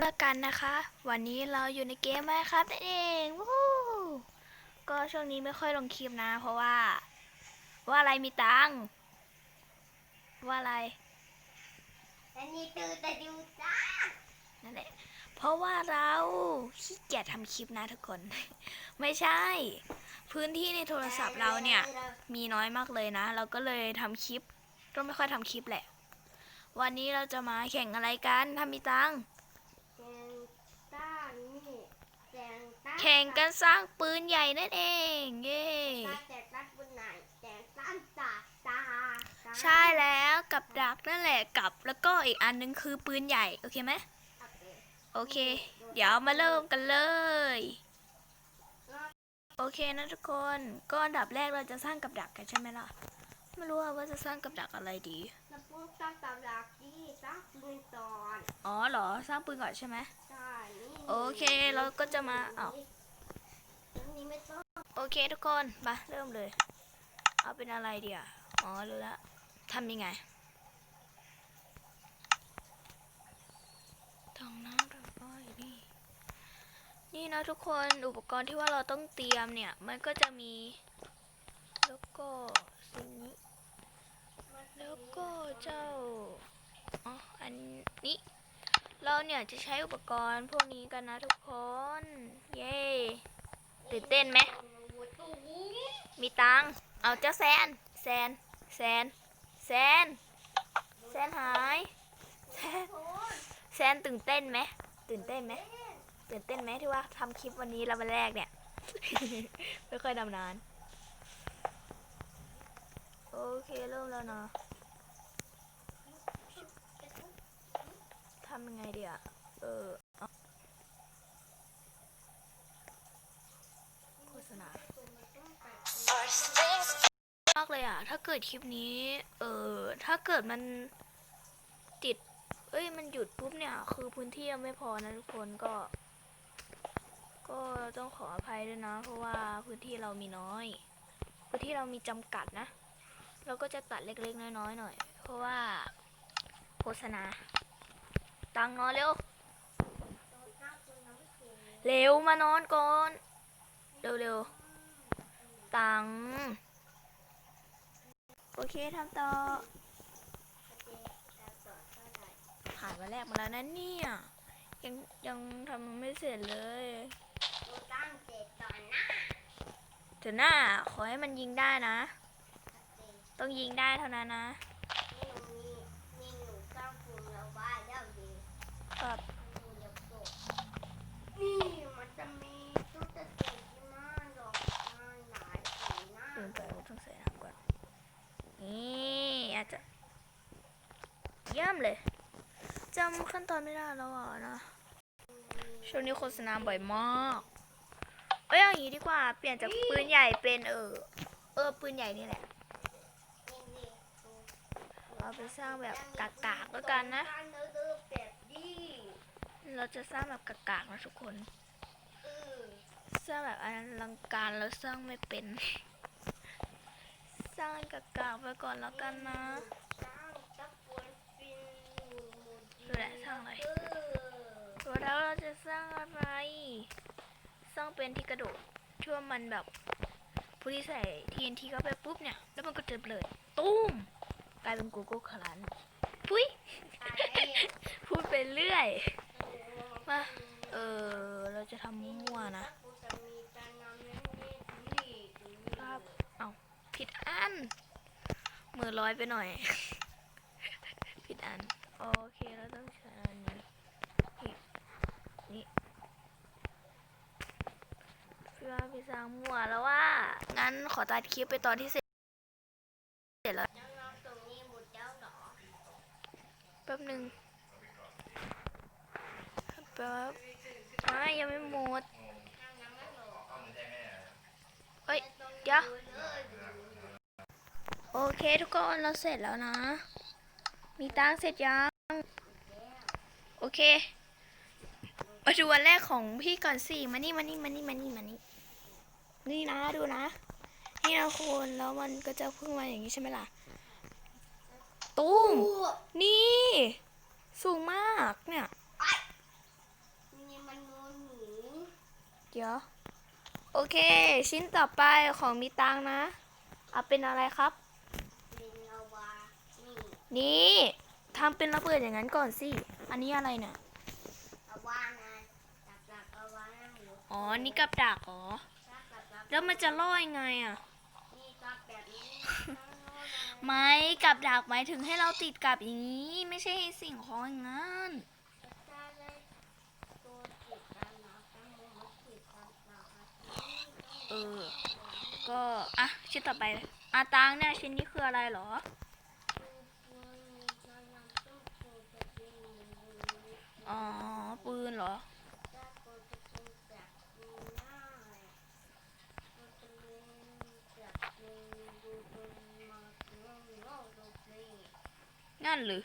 ก็กันนะคะ วันนี้เราอยู่ในเกมไหมครับนั่นเองวู้ฮู้ก็ช่วงนี้ไม่ค่อยลงคลิปนะ เพราะว่า ว่าอะไรมีตังค์ว่าอะไรอันนี้ตื่นแต่ดูจ้านั่นแหละเพราะว่าเราขี้เกียจทำคลิปนะทุกคน ไม่ใช่ พื้นที่ในโทรศัพท์เราเนี่ย มีน้อยมากเลยนะ เราก็เลยทำคลิป ก็ไม่ค่อยทำคลิปแหละ วันนี้เราจะมาแข่งอะไรกันถ้ามีตังค์ แจงต้านี่แจงต้าแข่งกันสร้างปืนใหญ่นั่นเอง เย้ตาแจกรัดบนไหนแจงต้านตาตาตาใช่แล้วกับดักนั่นแหละกับแล้วก็อีกอันนึงคือปืนใหญ่ โอเคไหมโอเคโอเค เดี๋ยวมาเริ่มกันเลย โอเคนะทุกคนก็อันดับแรกเราจะสร้างกับดักกันใช่ไหมล่ะไม่รู้ว่าจะสร้างกับดักอะไรดีแล้วพวกตั้งตำรักที่ตั้งปืนตอนอ๋อ เหรอสร้างปืนก่อนใช่ไหมใช่นี่โอเคเราก็จะมาอ้าวตรงนี้ไม่ต้องโอเคทุกคนมาเริ่มเลย เอาเป็นอะไรดีอะอ๋อรู้แล้วทำยังไงตองน้ำตองอ้อยนี่นี่นะทุกคนอุปกรณ์ที่ว่าเราต้องเตรียมเนี่ย มันก็จะมีแล้วก็สิ่งนี้แล้วก็เจ้าอ๋ออันนี้ เราเนี่ยจะใช้อุปกรณ์พวกนี้กันนะทุกคน เย้ตื่นเต้นไหม มีตังเอาเจ้าแซน แซน แซน แซน แซนหาย แซนแซนตื่นเต้นไหม ตื่นเต้นไหม ตื่นเต้นไหมที่ว่าทำคลิปวันนี้เราวันแรกเนี่ย ไม่ค่อยดำนาน โอเคเริ่มแล้วเนาะำยังไงดีอะเออเอโฆษณามากเลยอะ ถ้าเกิดคลิปนี้ เออถ้าเกิดมันติด เอ้ย มันหยุดปุ๊บเนี่ย คือพื้นที่ยังไม่พอนะทุกคนก็ ก็ต้องขออภัยด้วยนะ เพราะว่าพื้นที่เรามีน้อย พื้นที่เรามีจำกัดนะ เราก็จะตัดเล็กๆ น้อยๆหน่อย เพราะว่าโฆษณา ตังนอนเร็ว เร็วมานอนก่อน เร็วๆตัง โอเคทำต่อ ผ่านวันแรกมาแล้วนะเนี่ย ยังยังทำไม่เสร็จเลยตั้งเจตอนนะเดี๋ยวหน้าขอให้มันยิงได้นะ ต้องยิงได้เท่านั้นนะ นี่หนูมีนี่หนูตั้งปืนแล้วว่าแล้วดี ครับ นี่มันจะมีตุ๊กตาเด็กที่น่าดอกน่าหลายสีน่าลืมไปว่าต้องใส่น้ำก่อน นี่อาจจะเยี่ยมเลยจำขั้นตอนไม่ได้แล้วอะนะช่วงนี้โฆษณาบ่อยมากเอ้ยอาย่างนี้ดีกว่า เปลี่ยนจากปืนใหญ่เป็นเออ เออปืนใหญ่นี่แหละ เอาไปสร้างแบบกากๆแล้วกันนะ เนื้อแบบดีเราจะสร้างแบบกากๆนะทุกคนเออสร้างแบบอลังการแล้วสร้างไม่เป็น สร้างกากๆไปก่อนแล้วกันนะสร้างตะปวนฟินหมูดีดูแหละสร้างอะไรเออแล้วเราจะสร้างอะไร สร้างเป็นที่กระโดดช่วงมันแบบผู้ที่ใส่ TNT เข้าไปปุ๊บเนี่ย แล้วมันก็จะเลย ตุ้มกลายเป็นกูโก้คลันพุ้ยอะไรพูดไป เรื่อยมาเออเราจะทำมั่วๆนะกูจะมีการนำเล่นเล่นดีดีครับเอาผิดอันมือร้อยไปหน่อย ผิดอัน โอเคเราต้องใช้อันนี้นี่นี่พี่ว่าพี่สร้างมั่วแล้วว่า งั้นขอตัดคลิปไปตอนที่เสร็จเสร็จแล้วน้องๆตรงนี้หมดแล้วเหรอแป๊บหนึ่ง แป๊บไม่ยังไม่หมดเอ้ยเดี๋ยวโอเคทุกคนเราเสร็จแล้วนะ มีตังเสร็จยัง โอเค มาดูวันแรกของพี่ก่อนสิมานี่มานี่มานี่มานี่มานี่นี่นะดูนะ นี่นะคุณแล้วมันก็จะพึ่งมาอย่างนี้ใช่ไหมล่ะ ตุ้ม นี่ สูงมากเนี่ย เดี๋ยว โอเค ชิ้นต่อไปของมีตังค์นะ เอาเป็นอะไรครับเป็นลาวานี่นี่ทำเป็นระเบิดอย่างนั้นก่อนสิ อันนี้อะไรเนี่ยลาวานะจับจับลาวานะหนูอ๋อ นี่กับดักเหรอจับจับจับแล้วมันจะล่อยังไงอะนี่จับแบบนี้ทั้งโน้นเลยไม่กับดักหมายถึงให้เราติดกับอย่างนี้ ไม่ใช่ให้สิ่งของอย่างนั้น ก็อะชิ้นต่อไปอาตางเนี่ยชิ้นนี้คืออะไรหรอ อ๋อ ปืนเหรอ งั้นหรือ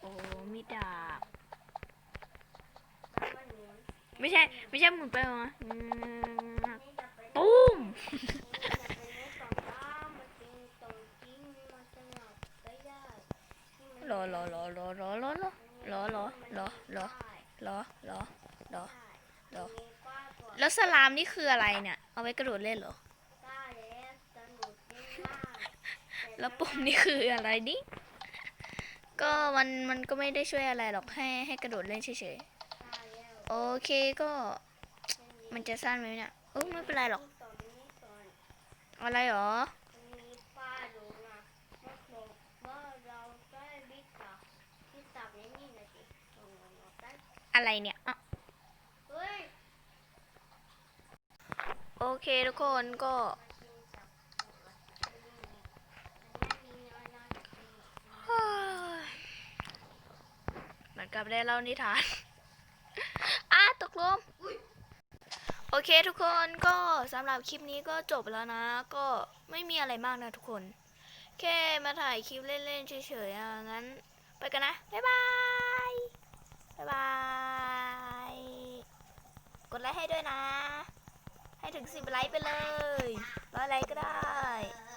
โอ้มีดา ไม่ใช่ ไม่ใช่หมุนไปมาอืมนี่จะเป็นตุ้มนี่จะเป็นในสองด้านมันเป็นตรงที่มันจะหลับได้ได้อรอรอรอรอรอรอรอรอรอรอได้รอรอรอได้รอแล้วสลามนี่คืออะไรเนี่ย เอาไว้กระโดดเล่นเหรอแล้วสนุกเล่นได้ต่แล้วปุ่มนี่คืออะไรนี่ ก็มันมันก็ไม่ได้ช่วยอะไรหรอกให้ให้กระโดดเล่นเฉยๆ โอเคก็มันจะสั้นไหมเนี่ยเออไม่เป็นไรหรอก อะไรหรออะไรเนี่ยโอเคทุกคนก็เหมือนกับได้เล่านิทาน อะตกลงโอเคทุกคนก็สำหรับคลิปนี้ก็จบแล้วนะ ก็ไม่มีอะไรมากนะทุกคน แค่มาถ่ายคลิปเล่นๆเฉยๆอะงั้น ไปกันนะ บ๊ายบาย บ๊ายบาย กดไลค์ให้ด้วยนะ ให้ถึงสิบไลค์ไปเลยร้อยไลค์ก็ได้